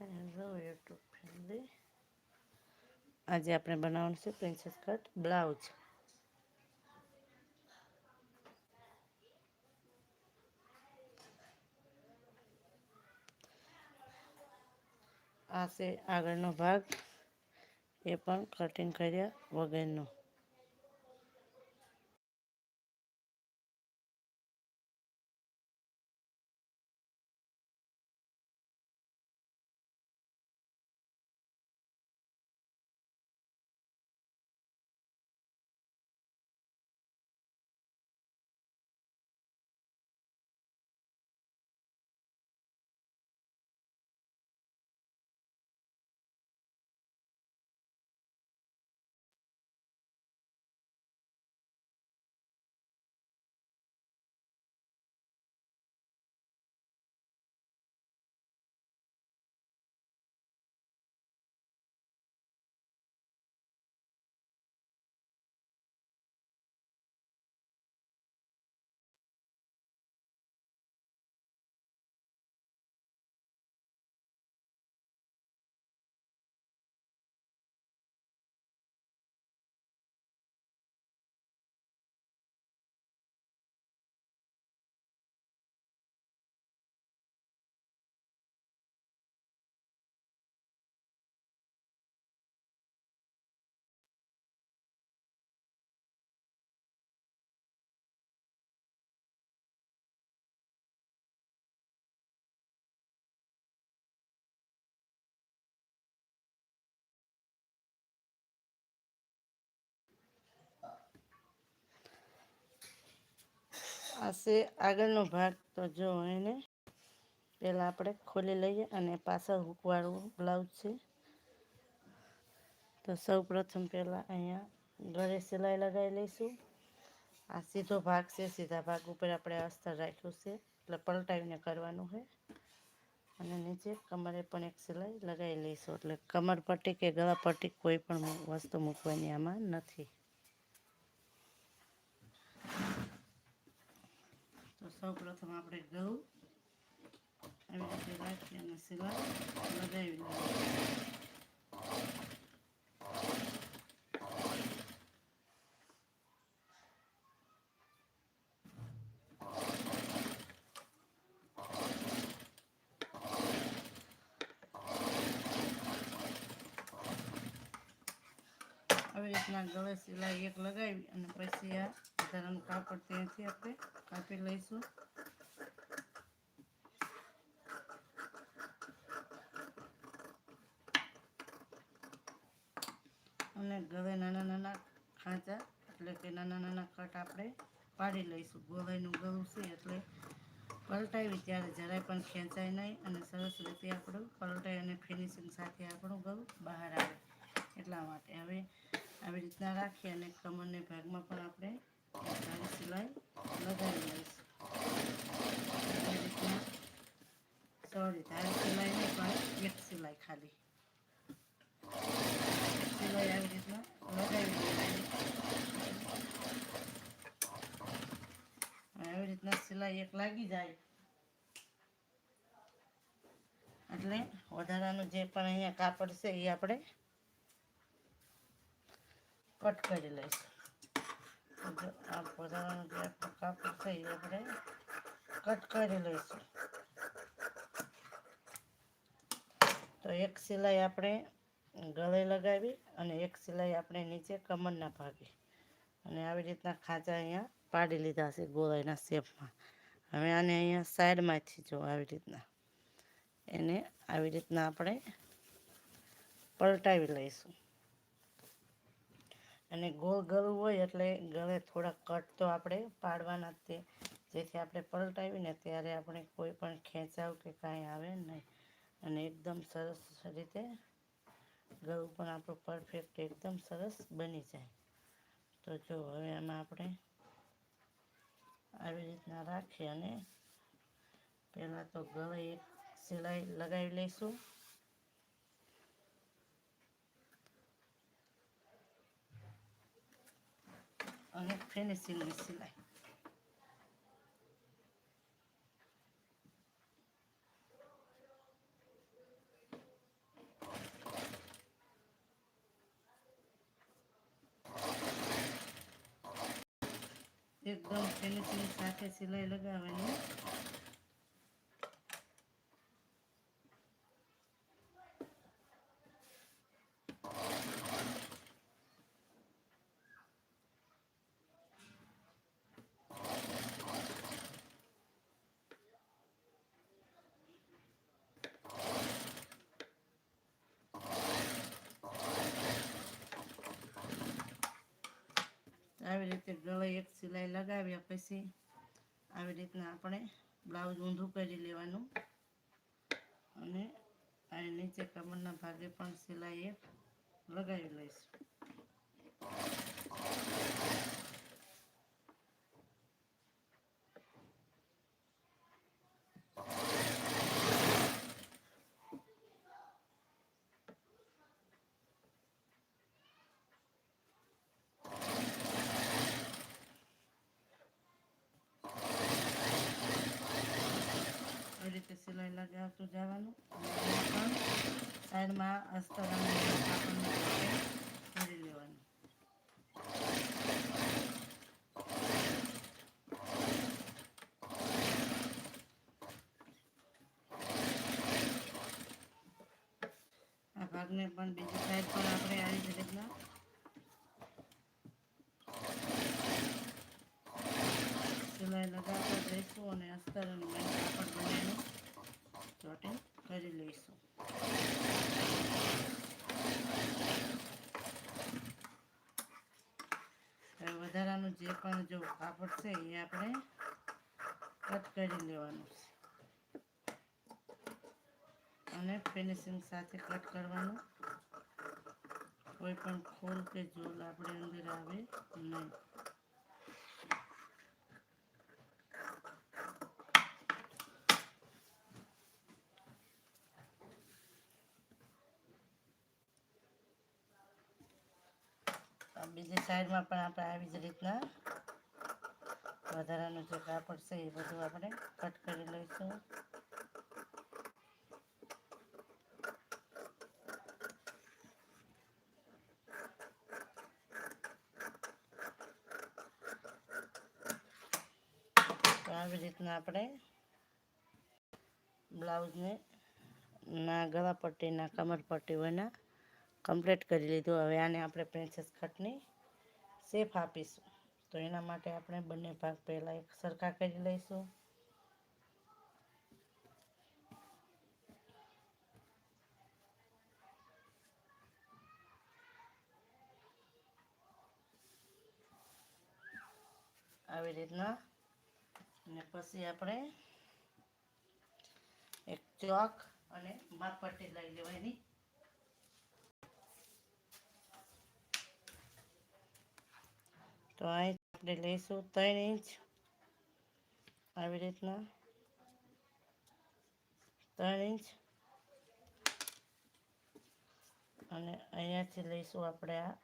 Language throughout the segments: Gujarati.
હેલો યુટ્યુબ ફેમિલી આજે આપણે બનાવવાનું છે પ્રિન્સેસ કટ બ્લાઉઝ આ છે આગળનો ભાગ. એ પણ કટિંગ કર્યા વગરનો. આ છે આગળનો ભાગ તો જો એને પહેલાં આપણે ખોલી લઈએ અને પાછળ હૂકવાળું બ્લાઉઝ છે. તો સૌ પ્રથમ પહેલાં અહીંયા ગળે સિલાઈ લગાવી લઈશું. આ સીધો ભાગ છે, સીધા ભાગ ઉપર આપણે અસ્તર રાખ્યું છે, એટલે પલટાવીને કરવાનું છે. અને નીચે કમરે પણ એક સિલાઈ લગાવી લઈશું, એટલે કમર પટ્ટી કે ગળા પટ્ટી કોઈ પણ વસ્તુ મૂકવાની આમાં નથી. તો સૌ પ્રથમ આપણે ઘઉં આવી રીતે રાખી અને સિલાઈ લગાવી આવી રીતના ગળે સિલાઈ એક લગાવી અને પછી આ વધારાનું કાપડ ત્યાંથી આપણે કાપી લઈશું અને ગવે નાના નાના ખાંચા, એટલે કે નાના નાના કટ આપણે પાડી લઈશું. ગોવાઈનું ગળું છે એટલે પલટાવી ત્યારે જરાય પણ ખેંચાય નહીં અને સરસ રીતે આપણું પલટાઈ અને ફિનિશિંગ સાથે આપણું ગળું બહાર આવે એટલા માટે. હવે આવી રીતના રાખી અને કમરને ભાગમાં પણ આપણે સારી સિલાઈ લગાવી લઈશું આવી સોરી ધાર સિલાઈ નહીં પણ એક સિલાઈ ખાલી સિલાઈ આવી રીતના લગાવી દેવાની આવી રીતના સિલાઈ એક લાગી જાય એટલે વધારાનું જે પણ અહીંયા કાપડ છે, એ આપણે કટ કરી લઈશું. આ પોતાનો જે કાપડ એ આપણે કટ કરી લઈશું તો એક સિલાઈ આપણે ગળે લગાવી અને એક સિલાઈ આપણે નીચે કમરના ભાગે. અને આવી રીતના ખાંચા અહીંયા પાડી લીધા છે ગોળાઈના શેપમાં. હવે આને અહીંયા સાઈડમાંથી જો આવી રીતના એને આવી રીતના આપણે પલટાવી લઈશું. અને ગોળ ગળું હોય એટલે ગળે થોડા કટ તો આપણે પાડવાના તે. જેથી આપણે પલટાવીને ત્યારે આપણે કોઈ પણ ખેંચાવ કે કાંઈ આવે નહીં. અને એકદમ સરસ રીતે ગળું પણ આપણું પરફેક્ટ એકદમ સરસ બની જાય. તો જો હવે એમાં આપણે આવી રીતના રાખી અને પહેલાં તો ગળે એક સિલાઈ લગાવી લઈશું. અને ફિનિશિંગની સિલાઈ. એકદમ ફિનિશિંગ સાથે સિલાઈ લગાવીને આવી રીતે ગળે એક સિલાઈ લગાવ્યા પછી આવી રીતના આપણે બ્લાઉઝ ઊંધું કરી લેવાનું. અને આ નીચે કમરના ભાગે પણ સિલાઈ એક લગાવી લઈશું આવી રીતે સિલાઈ લગાવતું જવાનું અને અહીંયા પણ સાઈડમાં અસ્તર અને ભરી લેવાનું. આ ભાગને પણ બીજી સાઈડ પણ આપણે આવી જ રીતના સિલાઈ લગાવતા જઈશું અને અસ્તર અને મેન કાપડ બંનેનું ચોટિંગ કરી લઈશું હવે વધારાનું જે પણ જો કાપડ છે, એ આપણે કટ કરી લેવાનું છે. અને ફિનિશિંગ સાથે કટ કરવાનું. કોઈ પણ ખોલ કે જોલ આપણે અંદર આવે નહીં. બીજી સાઈડમાં પણ આપણે આવી જ રીતના વધારાનું જે કાપડ છે એ બધું આપણે કટ કરી લઈશું. આવી રીતના આપણે બ્લાઉઝને ના ગળા પટ્ટીના કમર પટ્ટી હોયના કમ્પ્લીટ કરી લીધું. હવે આને આપણે પ્રિન્સેસ કટની સેફ આપીશું. તો એના માટે આપણે બંને ભાગ પહેલાં એક સરખા કરી લઈશું. આવી રીતના. અને પછી આપણે એક ચોક અને માપપટ્ટી લઈ લેવાની. તો અહીં આપણે લઈશું ત્રણ ઇંચ. આવી રીતના. ત્રણ ઇંચ. અને અહીંયાથી લઈશું આપણે આ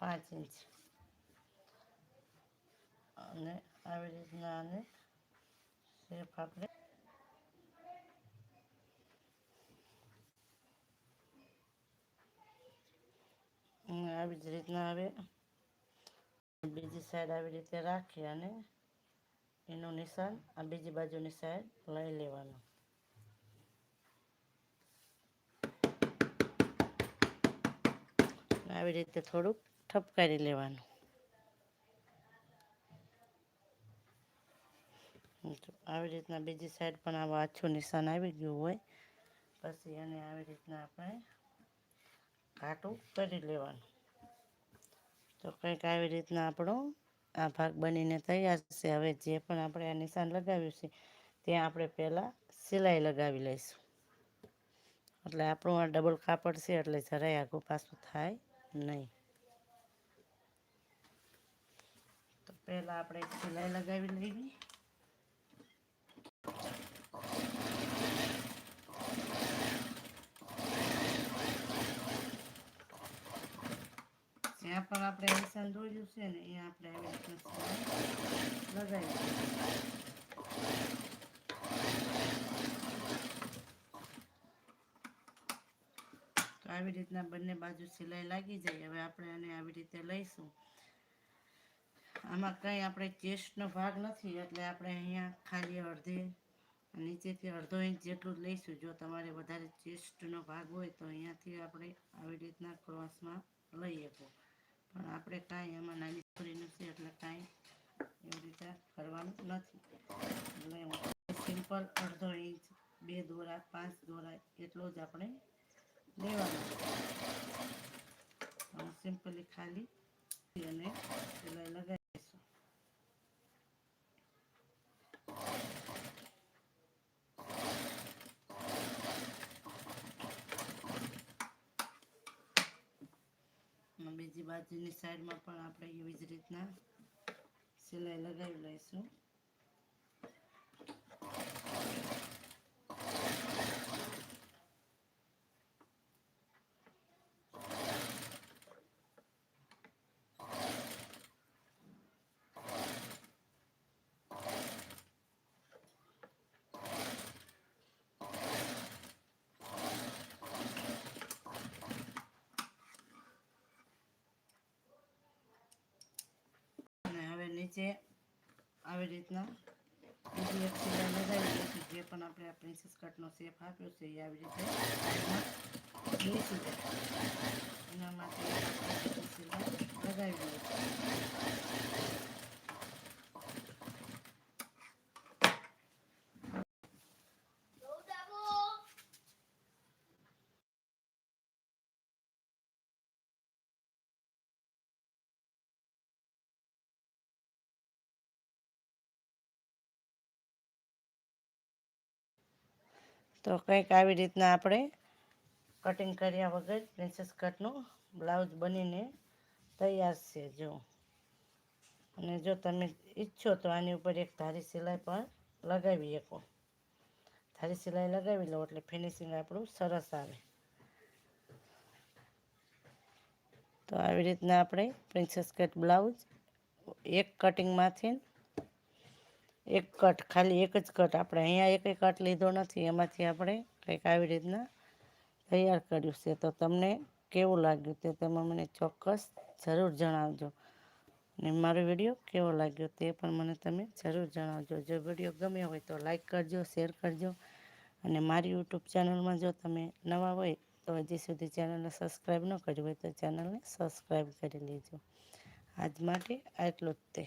પાંચ ઇંચ. અને આવી રીતના આને શેપ આપણે આવી જ રીતના હવે બીજી સાઈડ આવી રીતે રાખી અને એનું નિશાન આ બીજી બાજુની સાઈડ લઈ લેવાનું આવી રીતે થોડુંક ઠપકારી લેવાનું આવી રીતના બીજી સાઈડ પણ આવા આછું નિશાન આવી ગયું હોય પછી એને આવી રીતના આપણે ઘાટું કરી લેવાનું તો કંઈક આવી રીતના આપણો આ ભાગ બનીને તૈયાર છે. હવે જે પણ આપણે આ નિશાન લગાવ્યું છે, ત્યાં આપણે પહેલાં સિલાઈ લગાવી લઈશું. એટલે આપણું આ ડબલ કાપડ છે, એટલે જરાય આઘું પાછું થાય નહીં. તો પહેલાં આપણે સિલાઈ લગાવી લઈએ. જ્યાં પણ આપણે નિશાન દોર્યું છે ને, એ આપણે આવી રીતના લગાવી તો આવી રીતના બંને બાજુ સિલાઈ લાગી જાય, હવે આપણે આને આવી રીતે લઈશું. આમાં કંઈ આપણે ચેસ્ટનો ભાગ નથી, એટલે આપણે અહીંયા ખાલી અડધી નીચેથી અડધો ઇંચ જેટલું લઈશું. જો તમારે વધારે ચેસ્ટનો ભાગ હોય તો અહીંયાથી આપણે આવી રીતના ક્રોસમાં લઈ શકો. પણ આપણે કાંઈ એમાં નાની છોરીનું છે એટલે કાંઈ એવી રીતે કરવાનું નથી. એટલે સિમ્પલ અડધો ઇંચ, બે દોરા, પાંચ દોરા એટલો જ આપણે લેવાનો. સિમ્પલી ખાલી અને સિલાઈ લગાવીશું અને બીજી બાજુની સાઈડમાં પણ આપણે એવી જ રીતના સિલાઈ લગાવી લઈશું અને હવે નીચે આવી રીતના બીજી એક સિલાઈ જે પણ આપણે આ પ્રિન્સેસ કટનો શેપ આપ્યો છે એ આવી રીતે બેસી જાય એના માટે સિલાઈ લગાવી દઈશું તો કંઈક આવી રીતના આપણે કટિંગ કર્યા વગર પ્રિન્સેસ કટનું બ્લાઉઝ બનીને તૈયાર છે જો. અને જો તમે ઈચ્છો તો આની ઉપર એક ધારી સિલાઈ પણ લગાવી શકો. ધારી સિલાઈ લગાવી લો એટલે ફિનિશિંગ આપણું સરસ આવે. તો આવી રીતના આપણે પ્રિન્સેસ કટ બ્લાઉઝ એક કટિંગમાંથી એક કટ, ખાલી એક જ કટ. આપણે અહીંયા એક કટ લીધો નથી, એમાંથી આપણે કંઈક આવી રીતના તૈયાર કર્યું છે. તો તમને કેવું લાગ્યું તે તમે મને ચોક્કસ જરૂર જણાવજો. અને મારો વીડિયો કેવો લાગ્યો તે પણ મને તમે જરૂર જણાવજો. જો વીડિયો ગમ્યો હોય તો લાઈક કરજો, શેર કરજો. અને મારી યુટ્યુબ ચેનલમાં જો તમે નવા હોય તો હજી સુધી ચેનલને સબસ્ક્રાઈબ ન કર્યું હોય તો ચેનલને સબસ્ક્રાઈબ કરી લેજો. આજ માટે આટલું જ તે.